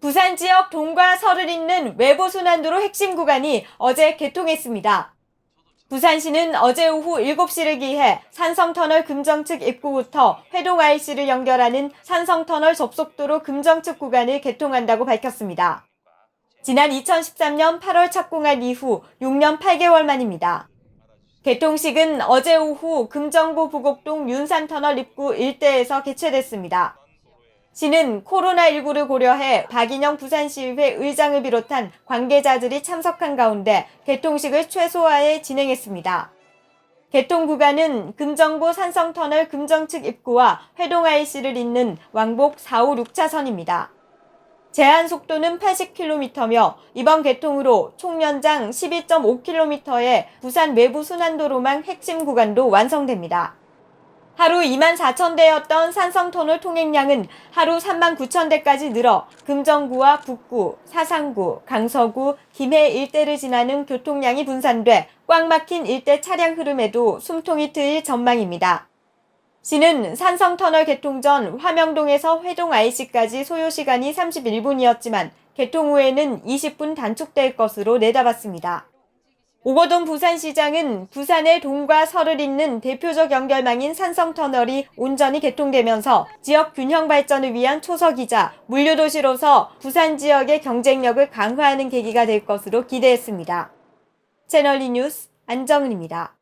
부산 지역 동과 설을 잇는 외부 순환도로 핵심 구간이 어제 개통했습니다. 부산시는 어제 오후 7시를 기해 산성터널 금정측 입구부터 회동 IC를 연결하는 산성터널 접속도로 금정측 구간을 개통한다고 밝혔습니다. 지난 2013년 8월 착공한 이후 6년 8개월 만입니다. 개통식은 어제 오후 금정구 부곡동 윤산터널 입구 일대에서 개최됐습니다. 시는 코로나19를 고려해 박인영 부산시의회 의장을 비롯한 관계자들이 참석한 가운데 개통식을 최소화해 진행했습니다. 개통 구간은 금정구 산성터널 금정측 입구와 회동 IC를 잇는 왕복 4, 5, 6차선입니다. 제한 속도는 80km며 이번 개통으로 총 연장 12.5km의 부산 외부 순환도로망 핵심 구간도 완성됩니다. 하루 2만 4천 대였던 산성터널 통행량은 하루 3만 9천 대까지 늘어 금정구와 북구, 사상구, 강서구, 김해 일대를 지나는 교통량이 분산돼 꽉 막힌 일대 차량 흐름에도 숨통이 트일 전망입니다. 시는 산성터널 개통 전 화명동에서 회동 IC까지 소요 시간이 31분이었지만 개통 후에는 20분 단축될 것으로 내다봤습니다. 오거돈 부산시장은 부산의 동과 설을 잇는 대표적 연결망인 산성터널이 온전히 개통되면서 지역 균형 발전을 위한 초석이자 물류도시로서 부산 지역의 경쟁력을 강화하는 계기가 될 것으로 기대했습니다. 채널리 뉴스 안정은입니다.